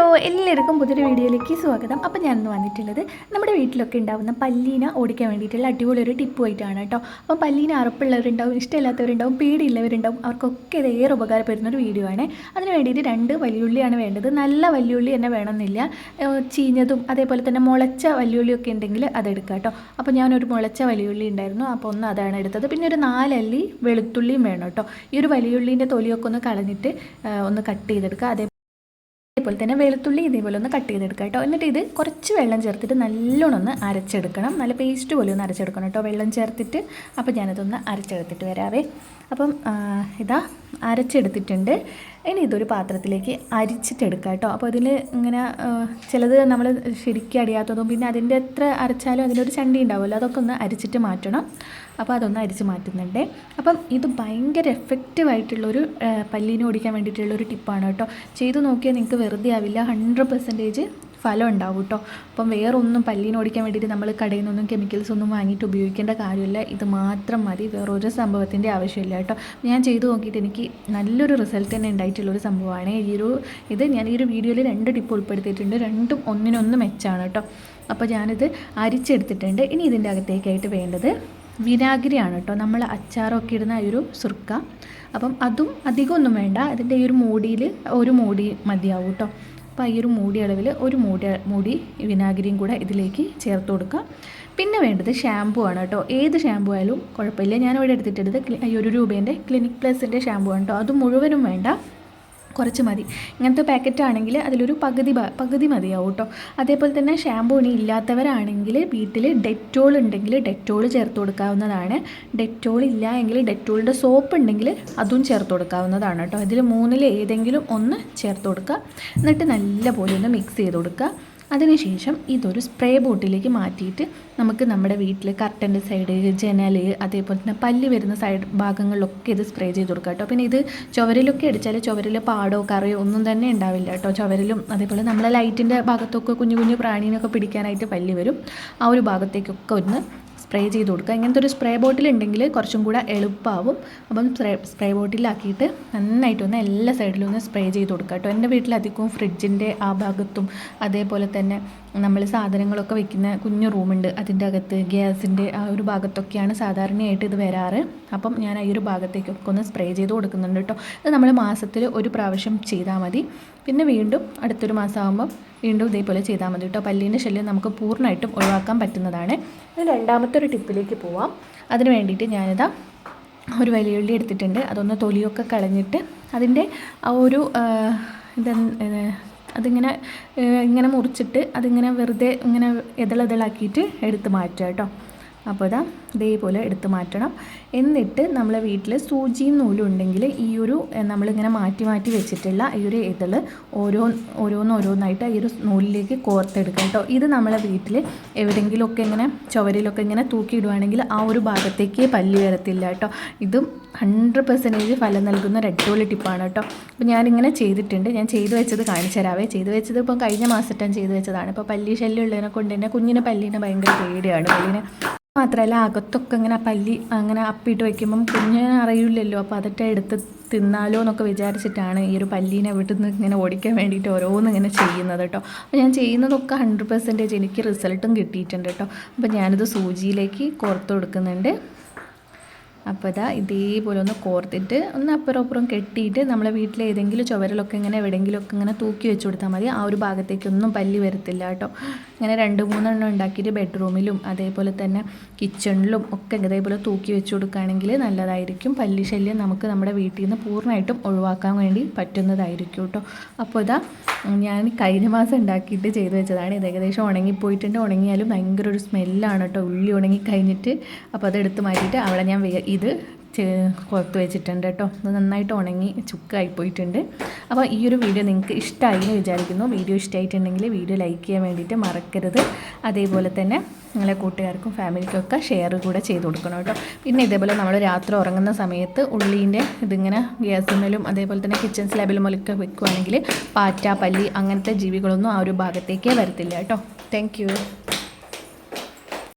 Hello എല്ലാവർക്കും പുതിയൊരു വീഡിയോയിലേക്ക് സ്വാഗതം. അപ്പോൾ ഞാനിന്ന് വന്നിട്ടുള്ളത് നമ്മുടെ വീട്ടിലൊക്കെ ഉണ്ടാകുന്ന പല്ലീന ഓടിക്കാൻ വേണ്ടിയിട്ടുള്ള അടിപൊളി ഒരു ടിപ്പ് ആയിട്ടാണ് കേട്ടോ. അപ്പോൾ പല്ലീന അറപ്പുള്ളവരുണ്ടാവും ഇഷ്ടമില്ലാത്തവരുണ്ടാവും പേടിയുള്ളവരുണ്ടാവും. അവർക്കൊക്കെ ഇത് ഏറെ ഉപകാരപ്പെടുന്ന ഒരു വീഡിയോ ആണ്. അതിന് വേണ്ടിയിട്ട് രണ്ട് വലിയുള്ളിയാണ് വേണ്ടത്. നല്ല വലിയുള്ളി തന്നെ വേണമെന്നില്ല. ചീഞ്ഞതും അതേപോലെ തന്നെ മുളച്ച വലിയുള്ളിയൊക്കെ ഉണ്ടെങ്കിൽ അതെടുക്കാം കേട്ടോ. അപ്പോൾ ഞാനൊരു മുളച്ച വലിയുള്ളി ഉണ്ടായിരുന്നു. അപ്പോൾ ഒന്ന് അതാണ് എടുത്തത്. പിന്നെ ഒരു നാലല്ലി വെളുത്തുള്ളിയും വേണം കേട്ടോ. ഈ ഒരു വലിയുള്ളീന്റെ തൊലിയൊക്കെ ഒന്ന് കളഞ്ഞിട്ട് ഒന്ന് കട്ട് ചെയ്തെടുക്കുക. അതേ അതേപോലെ തന്നെ വെളുത്തുള്ളി ഇതേപോലെ ഒന്ന് കട്ട് ചെയ്തെടുക്കുക കേട്ടോ. എന്നിട്ട് ഇത് കുറച്ച് വെള്ളം ചേർത്തിട്ട് നല്ലോണം ഒന്ന് അരച്ചെടുക്കണം. നല്ല പേസ്റ്റ് പോലെ ഒന്ന് അരച്ചെടുക്കണം കേട്ടോ. വെള്ളം ചേർത്തിട്ട് അപ്പോൾ ഞാനതൊന്ന് അരച്ചെടുത്തിട്ട് വരാവേ. അപ്പം ഇതാ അരച്ചെടുത്തിട്ടുണ്ട്. ഇനി ഇതൊരു പാത്രത്തിലേക്ക് അരിച്ചിട്ടെടുക്കുക കേട്ടോ. അപ്പോൾ അതിൽ ഇങ്ങനെ ചിലത് നമ്മൾ ശരിക്കും അടിയാത്തതും പിന്നെ അതിന്റെ എത്ര അരച്ചാലും അതിലൊരു ചണ്ടി ഉണ്ടാവുമല്ലോ. അതൊക്കെ ഒന്ന് അരിച്ചിട്ട് മാറ്റണം. അപ്പോൾ അതൊന്ന് അരിച്ച് മാറ്റുന്നുണ്ട്. അപ്പം ഇത് ഭയങ്കര എഫക്റ്റീവായിട്ടുള്ളൊരു പല്ലീനെ ഓടിക്കാൻ വേണ്ടിയിട്ടുള്ളൊരു ടിപ്പാണ് കേട്ടോ. ചെയ്ത് നോക്കിയാൽ നിങ്ങൾക്ക് വെറുതെ ആവില്ല. ഹൺഡ്രഡ് പെർസെന്റേജ് ഫലം ഉണ്ടാവും കേട്ടോ. അപ്പം വേറൊന്നും പല്ലീനെ ഓടിക്കാൻ വേണ്ടിയിട്ട് നമ്മൾ കടയിൽ നിന്നൊന്നും കെമിക്കൽസ് ഒന്നും വാങ്ങിയിട്ട് ഉപയോഗിക്കേണ്ട കാര്യമില്ല. ഇത് മാത്രം മതി. വേറെ ഒരു സംഭവത്തിന്റെ ആവശ്യമില്ല കേട്ടോ. ഞാൻ ചെയ്തു നോക്കിയിട്ട് എനിക്ക് നല്ലൊരു റിസൾട്ട് തന്നെ ഉണ്ടായിട്ടുള്ളൊരു സംഭവമാണ്. ഈ ഒരു ഇത് ഞാൻ ഈ ഒരു വീഡിയോയിൽ രണ്ട് ടിപ്പ് ഉൾപ്പെടുത്തിയിട്ടുണ്ട്. രണ്ടും ഒന്നിനൊന്ന് മെച്ചാണ് കേട്ടോ. അപ്പോൾ ഞാനിത് അരിച്ചെടുത്തിട്ടുണ്ട്. ഇനി ഇതിന്റെ അകത്തേക്കായിട്ട് വേണ്ടത് വിനാഗിരിയാണ് കേട്ടോ. നമ്മൾ അച്ചാറൊക്കെ ഇടുന്ന ഒരു സുർക്ക. അപ്പം അതും അധികമൊന്നും വേണ്ട. അതിന്റെ ഈ ഒരു മൂടിയിൽ ഒരു മൂടി മതിയാവും കേട്ടോ. അപ്പോൾ ഈ ഒരു മൂടി അളവിൽ ഒരു മൂടി മൂടി വിനാഗിരിയും കൂടെ ഇതിലേക്ക് ചേർത്ത് കൊടുക്കുക പിന്നെ വേണ്ടത് ഷാമ്പു ആണ് കേട്ടോ. ഏത് ഷാമ്പു ആയാലും കുഴപ്പമില്ല. ഞാനിവിടെ എടുത്തിട്ടുള്ളത് ക്ലി- ഈ ഒരു രൂപേന്റെ ക്ലിനിക് പ്ലസിന്റെ ഷാമ്പു ആണ് കേട്ടോ. അത് മുഴുവനും വേണ്ട. കുറച്ച് മതി. ഇങ്ങനത്തെ പാക്കറ്റ് ആണെങ്കിൽ അതിലൊരു പകുതി പകുതി മതിയാവും കേട്ടോ അതേപോലെ തന്നെ ഷാമ്പൂ ഇനി ഇല്ലാത്തവരാണെങ്കിൽ വീട്ടിൽ ഡെറ്റോൾ ഉണ്ടെങ്കിൽ ഡെറ്റോൾ ചേർത്ത് കൊടുക്കാവുന്നതാണ്. ഡെറ്റോൾ ഇല്ല എങ്കിൽ ഡെറ്റോളിന്റെ സോപ്പ് ഉണ്ടെങ്കിൽ അതും ചേർത്ത് കൊടുക്കാവുന്നതാണ് കേട്ടോ. ഇതിൽ മൂന്നിൽ ഏതെങ്കിലും ഒന്ന് ചേർത്ത് കൊടുക്കുക. എന്നിട്ട് നല്ലപോലെ ഒന്ന് മിക്സ് ചെയ്ത് കൊടുക്കുക. അതിനുശേഷം ഇതൊരു സ്പ്രേ ബോട്ടിലേക്ക് മാറ്റിയിട്ട് നമുക്ക് നമ്മുടെ വീട്ടിൽ കർട്ടന്റെ സൈഡ് ജനൽ അതേപോലെ തന്നെ പല്ല് വരുന്ന സൈഡ് ഭാഗങ്ങളിലൊക്കെ ഇത് സ്പ്രേ ചെയ്ത് കൊടുക്കുക കേട്ടോ. പിന്നെ ഇത് ചുവരിലൊക്കെ അടിച്ചാൽ ചുവരിൽ പാടോ കറിയോ ഒന്നും തന്നെ ഉണ്ടാവില്ല കേട്ടോ. ചുവരിലും അതേപോലെ നമ്മളെ ലൈറ്റിന്റെ ഭാഗത്തൊക്കെ കുഞ്ഞു കുഞ്ഞു പ്രാണീനൊക്കെ പിടിക്കാനായിട്ട് പല്ല് വരും. ആ ഒരു ഭാഗത്തേക്കൊക്കെ ഒന്ന് സ്പ്രേ ചെയ്ത് കൊടുക്കുക. ഇങ്ങനത്തെ ഒരു സ്പ്രേ ബോട്ടിൽ ഉണ്ടെങ്കിൽ കുറച്ചും കൂടെ എളുപ്പമാവും അപ്പം സ്പ്രേ സ്പ്രേ ബോട്ടിലാക്കിയിട്ട് നന്നായിട്ടൊന്ന് എല്ലാ സൈഡിലും ഒന്ന് സ്പ്രേ ചെയ്ത് കൊടുക്കുക കേട്ടോ. എന്റെ വീട്ടിലധികവും ഫ്രിഡ്ജിന്റെ ആ ഭാഗത്തും അതേപോലെ തന്നെ നമ്മൾ സാധനങ്ങളൊക്കെ വെക്കുന്ന കുഞ്ഞു റൂമുണ്ട്. അതിന്റെ അകത്ത് ഗ്യാസിന്റെ ആ ഒരു ഭാഗത്തൊക്കെയാണ് സാധാരണയായിട്ട് ഇത് വരാറ്. അപ്പം ഞാൻ ഈ ഒരു ഭാഗത്തേക്കൊക്കെ ഒന്ന് സ്പ്രേ ചെയ്ത് കൊടുക്കുന്നുണ്ട് കേട്ടോ. അത് നമ്മൾ മാസത്തിൽ ഒരു പ്രാവശ്യം ചെയ്താൽ മതി. പിന്നെ വീണ്ടും അടുത്തൊരു മാസമാകുമ്പം വീണ്ടും ഇതേപോലെ ചെയ്താൽ മതി കേട്ടോ. പല്ലീന്റെ ശല്യം നമുക്ക് പൂർണമായിട്ടും ഒഴിവാക്കാൻ പറ്റുന്നതാണ്. രണ്ടാമത്തെ ഒരു ടിപ്പിലേക്ക് പോവാം. അതിന് വേണ്ടിയിട്ട് ഞാനിതാ ഒരു വലിയ ഉള്ളി എടുത്തിട്ടുണ്ട്. അതൊന്ന് തൊലിയൊക്കെ കളഞ്ഞിട്ട് അതിന്റെ ആ ഒരു ഇത് അതിങ്ങനെ ഇങ്ങനെ മുറിച്ചിട്ട് അതിങ്ങനെ വെറുതെ ഇങ്ങനെ ഇതളിതളാക്കിയിട്ട് എടുത്ത് മാറ്റുക കേട്ടോ. അപ്പോൾ ഇതാ ഇതേപോലെ എടുത്ത് മാറ്റണം. എന്നിട്ട് നമ്മളെ വീട്ടിൽ സൂചിയും നൂലും ഉണ്ടെങ്കിൽ ഈ ഒരു നമ്മളിങ്ങനെ മാറ്റി മാറ്റി വെച്ചിട്ടുള്ള ഈ ഒരു ഇതൾ ഓരോ ഓരോന്നോരോന്നായിട്ട് ഈ ഒരു നൂലിലേക്ക് കോർത്തെടുക്കാം കേട്ടോ ഇത് നമ്മളെ വീട്ടിൽ എവിടെയെങ്കിലുമൊക്കെ ഇങ്ങനെ ചുവരിലൊക്കെ ഇങ്ങനെ തൂക്കിയിടുവാണെങ്കിൽ ആ ഒരു ഭാഗത്തേക്ക് പല്ലി വരത്തില്ല കേട്ടോ ഇതും ഹൺഡ്രഡ് പെർസെന്റേജ് ഫലം നൽകുന്ന ഒരു അടിപൊളി ടിപ്പാണ് കേട്ടോ അപ്പോൾ ഞാനിങ്ങനെ ചെയ്തിട്ടുണ്ട്. ഞാൻ ചെയ്തു വെച്ചത് കാണിച്ചു തരാവേ. ചെയ്തു വെച്ചത് ഇപ്പം കഴിഞ്ഞ മാസത്തെ ചെയ്തു വെച്ചതാണ്. ഇപ്പോൾ പല്ലി ശല്യം ഉള്ളതിനെ കൊണ്ട് തന്നെ കുഞ്ഞിനെ പല്ലിനെ ഭയങ്കര പേടിയാണ്. പല്ലിനെ മാത്രമല്ല അകത്തൊക്കെ ഇങ്ങനെ പല്ലി അങ്ങനെ അപ്പിട്ട് വയ്ക്കുമ്പം കുഞ്ഞിനെ അറിയില്ലല്ലോ. അപ്പോൾ അതൊക്കെ എടുത്ത് തിന്നാലോ എന്നൊക്കെ വിചാരിച്ചിട്ടാണ് ഈ ഒരു പല്ലീനെ വീട്ടിൽ നിന്ന് ഇങ്ങനെ ഓടിക്കാൻ വേണ്ടിയിട്ട് ഓരോന്ന് ഇങ്ങനെ ചെയ്യുന്നത് കേട്ടോ അപ്പോൾ ഞാൻ ചെയ്യുന്നതൊക്കെ ഹൺഡ്രഡ് പെർസെന്റേജ് എനിക്ക് റിസൾട്ടും കിട്ടിയിട്ടുണ്ട് കേട്ടോ അപ്പോൾ ഞാനിത് സൂചിയിലേക്ക് കോർത്ത് കൊടുക്കുന്നുണ്ട്. അപ്പോൾ ഇതാ ഇതേപോലെ ഒന്ന് കോർത്തിട്ട് ഒന്ന് അപ്പുറം അപ്പുറം കെട്ടിയിട്ട് നമ്മളെ വീട്ടിലെ ഏതെങ്കിലും ചുവരിലൊക്കെ ഇങ്ങനെ എവിടെയെങ്കിലുമൊക്കെ ഇങ്ങനെ തൂക്കി വെച്ച് കൊടുത്താൽ മതി. ആ ഒരു ഭാഗത്തേക്കൊന്നും പല്ലി വരത്തില്ല കേട്ടോ ഇങ്ങനെ രണ്ട് മൂന്നെണ്ണം ഉണ്ടാക്കിയിട്ട് ബെഡ്റൂമിലും അതേപോലെ തന്നെ കിച്ചണിലും ഒക്കെ ഇതേപോലെ തൂക്കി വെച്ച് കൊടുക്കുകയാണെങ്കിൽ നല്ലതായിരിക്കും. പല്ലി ശല്യം നമുക്ക് നമ്മുടെ വീട്ടിൽ നിന്ന് പൂർണമായിട്ടും ഒഴിവാക്കാൻ വേണ്ടി പറ്റുന്നതായിരിക്കും കേട്ടോ. അപ്പോൾ ഇതാ ഞാൻ കഴിഞ്ഞ മാസം ഉണ്ടാക്കിയിട്ട് ചെയ്തു വെച്ചതാണ്. ഇത് ഏകദേശം ഉണങ്ങിപ്പോയിട്ടുണ്ട്. ഉണങ്ങിയാലും ഭയങ്കര ഒരു സ്മെല്ലാണ് കേട്ടോ. ഉള്ളി ഉണങ്ങി കഴിഞ്ഞിട്ട്. അപ്പോൾ അതെടുത്ത് മാറ്റിയിട്ട് അവിടെ ഞാൻ ഇത് പുറത്ത് വെച്ചിട്ടുണ്ട് കേട്ടോ ഇത് നന്നായിട്ട് ഉണങ്ങി ചുക്കായി പോയിട്ടുണ്ട് അപ്പോൾ ഈ ഒരു വീഡിയോ നിങ്ങൾക്ക് ഇഷ്ടമായി എന്ന് വിചാരിക്കുന്നു. വീഡിയോ ഇഷ്ടമായിട്ടുണ്ടെങ്കിൽ വീഡിയോ ലൈക്ക് ചെയ്യാൻ വേണ്ടിയിട്ട് മറക്കരുത്. അതേപോലെ തന്നെ നിങ്ങളെ കൂട്ടുകാർക്കും ഫാമിലിക്കൊക്കെ ഷെയർ കൂടെ ചെയ്ത് കൊടുക്കണം കേട്ടോ പിന്നെ ഇതേപോലെ നമ്മൾ രാത്രി ഉറങ്ങുന്ന സമയത്ത് ഉള്ളീന്റെ ഇതിങ്ങനെ ഗ്യാസിന്മേലും അതേപോലെ തന്നെ കിച്ചൺ സ്ലാബിലും ഒക്കെ വെക്കുവാണെങ്കിൽ പാറ്റ പല്ലി അങ്ങനത്തെ ജീവികളൊന്നും ആ ഒരു ഭാഗത്തേക്കേ വരത്തില്ല കേട്ടോ താങ്ക്